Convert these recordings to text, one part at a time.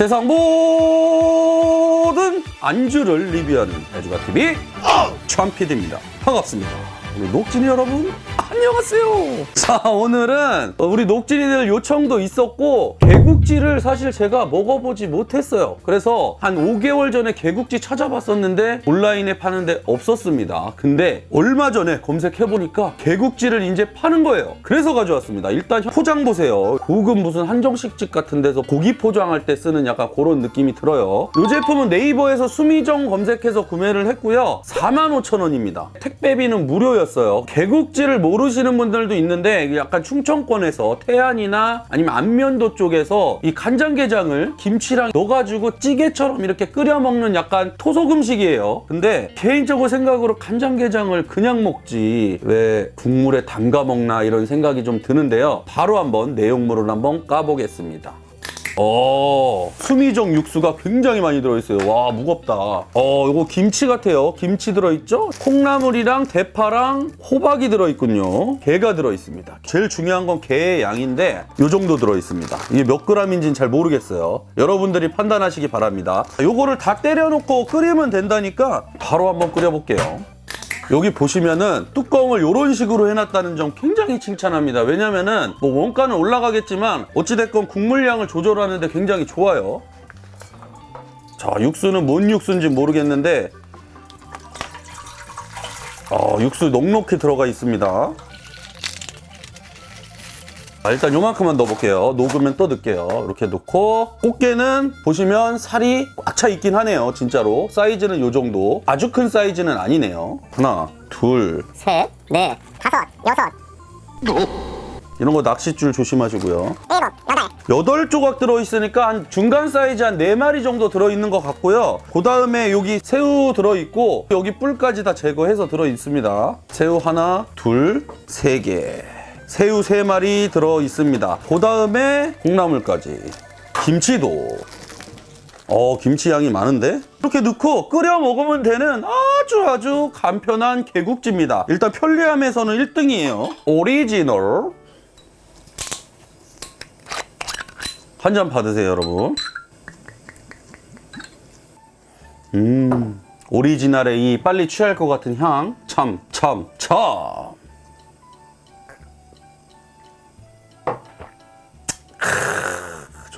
세상 모든 안주를 리뷰하는 해주가TV 참피디입니다. 반갑습니다. 우리 녹진이 여러분 안녕하세요. 자 오늘은 우리 녹진이들 요청도 있었고 개국지를 사실 제가 먹어보지 못했어요. 그래서 한 5개월 전에 개국지 찾아봤었는데 온라인에 파는데 없었습니다. 근데 얼마 전에 검색해보니까 개국지를 이제 파는 거예요. 그래서 가져왔습니다. 일단 포장 보세요. 고급 무슨 한정식집 같은 데서 고기 포장할 때 쓰는 약간 그런 느낌이 들어요. 이 제품은 네이버에서 수미정 검색해서 구매를 했고요. 45,000원입니다. 택배비는 무료 였어요. 개국지를 모르시는 분들도 있는데 약간 충청권에서 태안이나 아니면 안면도 쪽에서 이 간장게장을 김치랑 넣어가지고 찌개처럼 이렇게 끓여 먹는 약간 토속 음식이에요. 근데 개인적으로 생각으로 간장게장을 그냥 먹지 왜 국물에 담가 먹나 이런 생각이 좀 드는데요. 바로 한번 내용물을 한번 까보겠습니다. 어, 수미정 육수가 굉장히 많이 들어있어요. 와, 무겁다. 어, 이거 김치 같아요. 김치 들어있죠? 콩나물이랑 대파랑 호박이 들어있군요. 게가 들어있습니다. 제일 중요한 건 게의 양인데, 이 정도 들어있습니다. 이게 몇 그램인지는 잘 모르겠어요. 여러분들이 판단하시기 바랍니다. 요거를 다 때려놓고 끓이면 된다니까, 바로 한번 끓여볼게요. 여기 보시면은 뚜껑을 이런 식으로 해놨다는 점 굉장히 칭찬합니다. 왜냐면은 뭐 원가는 올라가겠지만 어찌됐건 국물량을 조절하는데 굉장히 좋아요. 자, 육수는 뭔 육수인지 모르겠는데 어, 육수 넉넉히 들어가 있습니다. 자, 일단 요만큼만 넣어볼게요. 녹으면 또 넣을게요. 이렇게 넣고 꽃게는 보시면 살이 꽉 차 있긴 하네요. 진짜로 사이즈는 요 정도. 아주 큰 사이즈는 아니네요. 하나, 둘. 셋, 넷, 다섯, 여섯, 이런 거 낚싯줄 조심하시고요. 일곱, 여덟, 여덟 조각 들어있으니까 한 중간 사이즈 한 네마리 정도 들어있는 것 같고요. 그 다음에 여기 새우 들어있고 여기 뿔까지 다 제거해서 들어있습니다. 새우 하나, 둘, 세 개. 새우 세 마리 들어 있습니다. 그 다음에 콩나물까지. 김치도. 어, 김치 양이 많은데? 이렇게 넣고 끓여 먹으면 되는 아주 아주 간편한 개국지입니다. 일단 편리함에서는 1등이에요. 오리지널. 한 잔 받으세요, 여러분. 음, 오리지널의 이 빨리 취할 것 같은 향, 참, 참, 참.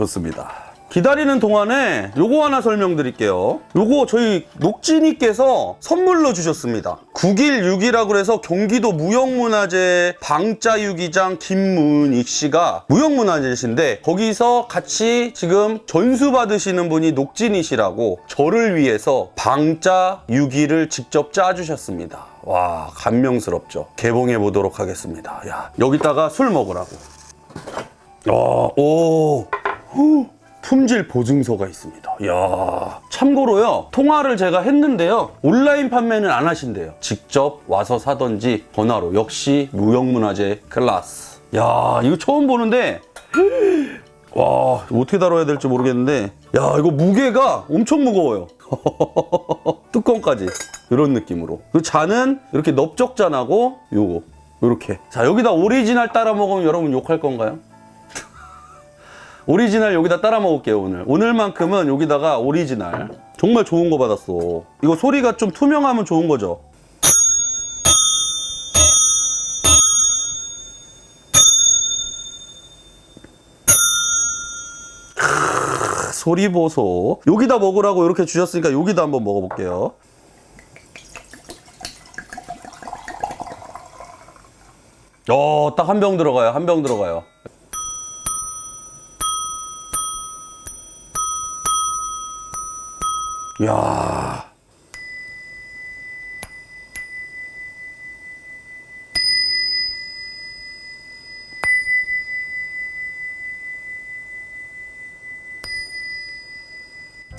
좋습니다. 기다리는 동안에 요거 하나 설명드릴게요. 요거 저희 녹진이께서 선물로 주셨습니다. 9일 6이라고 그래서 경기도 무형문화재 방자유기장 김문익 씨가 무형문화재신데 거기서 같이 지금 전수 받으시는 분이 녹진이시라고 저를 위해서 방자유기를 직접 짜주셨습니다. 와 감명스럽죠. 개봉해 보도록 하겠습니다. 야 여기다가 술 먹으라고. 어, 오. 후. 품질 보증서가 있습니다. 이야. 참고로요, 통화를 제가 했는데요, 온라인 판매는 안 하신대요. 직접 와서 사던지 전화로. 역시 무형문화재 클라스. 야, 이거 처음 보는데, 와, 어떻게 다뤄야 될지 모르겠는데, 야, 이거 무게가 엄청 무거워요. 뚜껑까지. 이런 느낌으로. 그 잔은 이렇게 넓적잔하고, 요거. 요렇게. 자, 여기다 오리지널 따라 먹으면 여러분 욕할 건가요? 오리지널 여기다 따라 먹을게요 오늘. 오늘만큼은 여기다가 오리지널. 정말 좋은 거 받았어. 이거 소리가 좀 투명하면 좋은 거죠? 소리 보소. 여기다 먹으라고 이렇게 주셨으니까 여기다 한번 먹어볼게요. 어, 딱 한 병 들어가요. 한 병 들어가요. 야.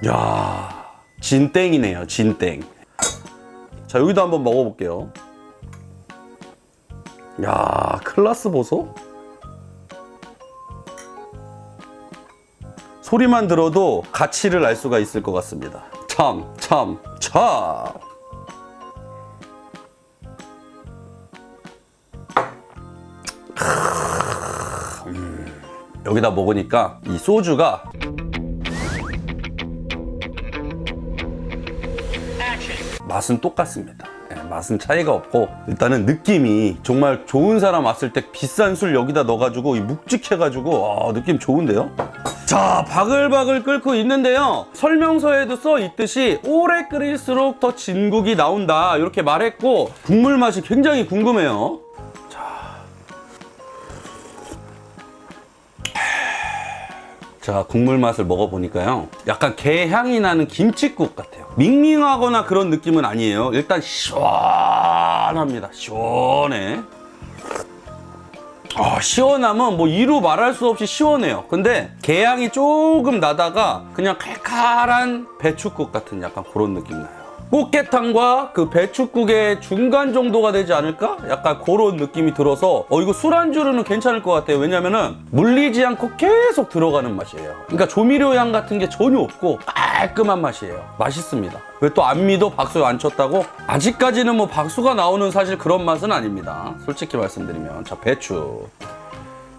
야. 진땡이네요, 진땡. 자, 여기도 한번 먹어 볼게요. 야, 클라스 보소? 소리만 들어도 가치를 알 수가 있을 것 같습니다. 참, 참, 참. 여기다 먹으니까 이 소주가 맛은 똑같습니다. 예, 맛은 차이가 없고 일단은 느낌이 정말 좋은 사람 왔을 때 비싼 술 여기다 넣어가지고 묵직해가지고 아, 느낌 좋은데요? 자 바글바글 끓고 있는데요. 설명서에도 써 있듯이 오래 끓일수록 더 진국이 나온다 이렇게 말했고 국물 맛이 굉장히 궁금해요. 자. 국물 맛을 먹어보니까요. 약간 게 향이 나는 김치국 같아요. 밍밍하거나 그런 느낌은 아니에요. 일단 시원합니다. 시원해 아, 시원하면 뭐 이루 말할 수 없이 시원해요. 근데 게향이 조금 나다가 그냥 칼칼한 배추국 같은 약간 그런 느낌 나요 꽃게탕과 그 배추국의 중간 정도가 되지 않을까? 약간 그런 느낌이 들어서 어 이거 술안주로는 괜찮을 것 같아요. 왜냐면은 물리지 않고 계속 들어가는 맛이에요. 그러니까 조미료 향 같은 게 전혀 없고 깔끔한 맛이에요. 맛있습니다. 왜 또 안 믿어? 박수 안 쳤다고? 아직까지는 뭐 박수가 나오는 사실 그런 맛은 아닙니다. 솔직히 말씀드리면. 자 배추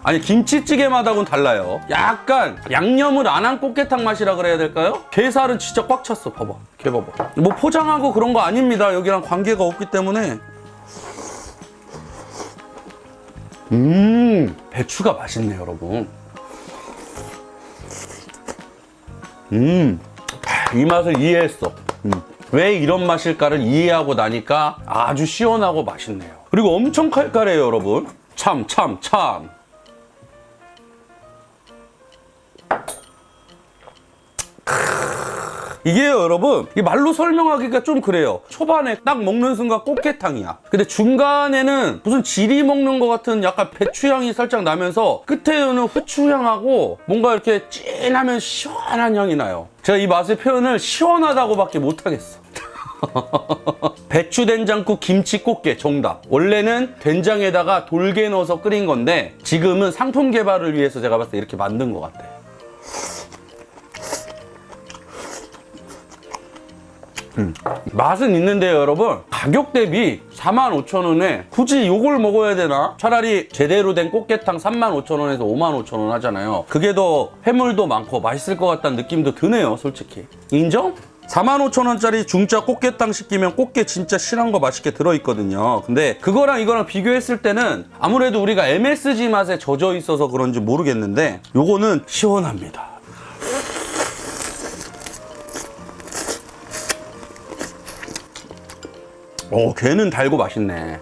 아니 김치찌개 맛하고는 달라요. 약간 양념을 안 한 꽃게탕 맛이라 그래야 될까요? 게살은 진짜 꽉 찼어. 봐봐. 게 봐봐. 뭐 포장하고 그런 거 아닙니다. 여기랑 관계가 없기 때문에. 음 배추가 맛있네 여러분. 음이 맛을 이해했어. 음. 왜 이런 맛일까를 이해하고 나니까 아주 시원하고 맛있네요. 그리고 엄청 칼칼해요 여러분. 참 참, 참. 이게 여러분. 이 말로 설명하기가 좀 그래요. 초반에 딱 먹는 순간 꽃게탕이야. 근데 중간에는 무슨 지리 먹는 것 같은 약간 배추향이 살짝 나면서 끝에는 후추향하고 뭔가 이렇게 진하면 시원한 향이 나요. 제가 이 맛의 표현을 시원하다고밖에 못하겠어. 배추 된장국 김치 꽃게 정답. 원래는 된장에다가 돌게 넣어서 끓인 건데 지금은 상품 개발을 위해서 제가 봤을 때 이렇게 만든 것 같아. 음, 맛은 있는데요, 여러분. 가격 대비 45,000원에 굳이 이걸 먹어야 되나? 차라리 제대로 된 꽃게탕 35,000원에서 55,000원 하잖아요. 그게 더 해물도 많고 맛있을 것 같다는 느낌도 드네요, 솔직히. 인정? 45,000원짜리 중짜 꽃게탕 시키면 꽃게 진짜 실한 거 맛있게 들어있거든요. 근데 그거랑 이거랑 비교했을 때는 아무래도 우리가 MSG 맛에 젖어 있어서 그런지 모르겠는데 요거는 시원합니다. 오, 걔는 달고 맛있네.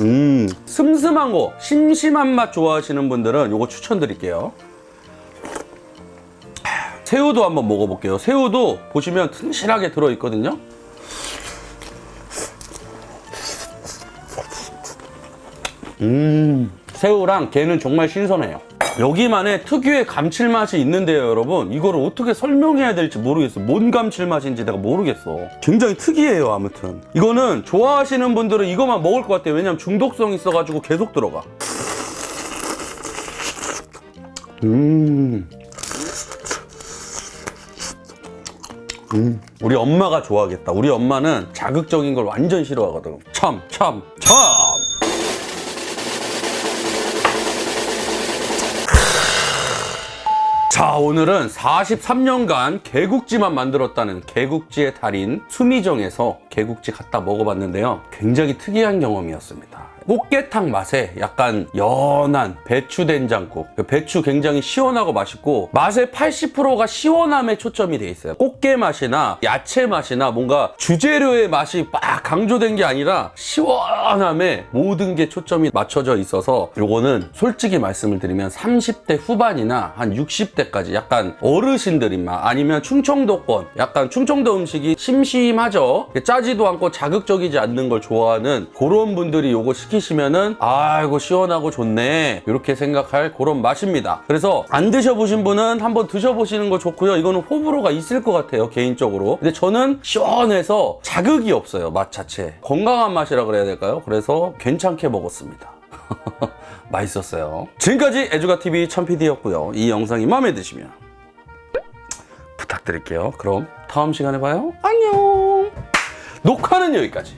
음, 슴슴한 거, 심심한 맛 좋아하시는 분들은 요거 추천드릴게요. 새우도 한번 먹어볼게요. 새우도 보시면 튼실하게 들어있거든요. 음, 새우랑 게는 정말 신선해요. 여기만의 특유의 감칠맛이 있는데요, 여러분. 이거를 어떻게 설명해야 될지 모르겠어. 뭔 감칠맛인지 내가 모르겠어. 굉장히 특이해요, 아무튼. 이거는 좋아하시는 분들은 이것만 먹을 것 같아요. 왜냐면 중독성 있어가지고 계속 들어가. 음. 음, 우리 엄마가 좋아하겠다. 우리 엄마는 자극적인 걸 완전 싫어하거든. 참, 참, 참! 자, 오늘은 43년간 개국지만 만들었다는 개국지의 달인 수미정에서 개국지 갖다 먹어봤는데요. 굉장히 특이한 경험이었습니다. 꽃게탕 맛에 약간 연한 배추 된장국. 그 배추 굉장히 시원하고 맛있고 맛의 80%가 시원함에 초점이 돼 있어요. 꽃게 맛이나 야채 맛이나 뭔가 주재료의 맛이 막 강조된 게 아니라 시원함에 모든 게 초점이 맞춰져 있어서 요거는 솔직히 말씀을 드리면 30대 후반이나 한 60대까지 약간 어르신들 입맛 아니면 충청도권 약간 충청도 음식이 심심하죠. 짜 지도 않고 자극적이지 않는 걸 좋아하는 그런 분들이 요거 시키시면은 아이고 시원하고 좋네 이렇게 생각할 그런 맛입니다. 그래서 안 드셔보신 분은 한번 드셔보시는 거 좋고요. 이거는 호불호가 있을 것 같아요 개인적으로. 근데 저는 시원해서 자극이 없어요 맛 자체. 건강한 맛이라 그래야 될까요? 그래서 괜찮게 먹었습니다. 맛있었어요. 지금까지 에주가TV 천PD였고요. 이 영상이 마음에 드시면 부탁드릴게요. 그럼 다음 시간에 봐요. 안녕. 녹화는 여기까지.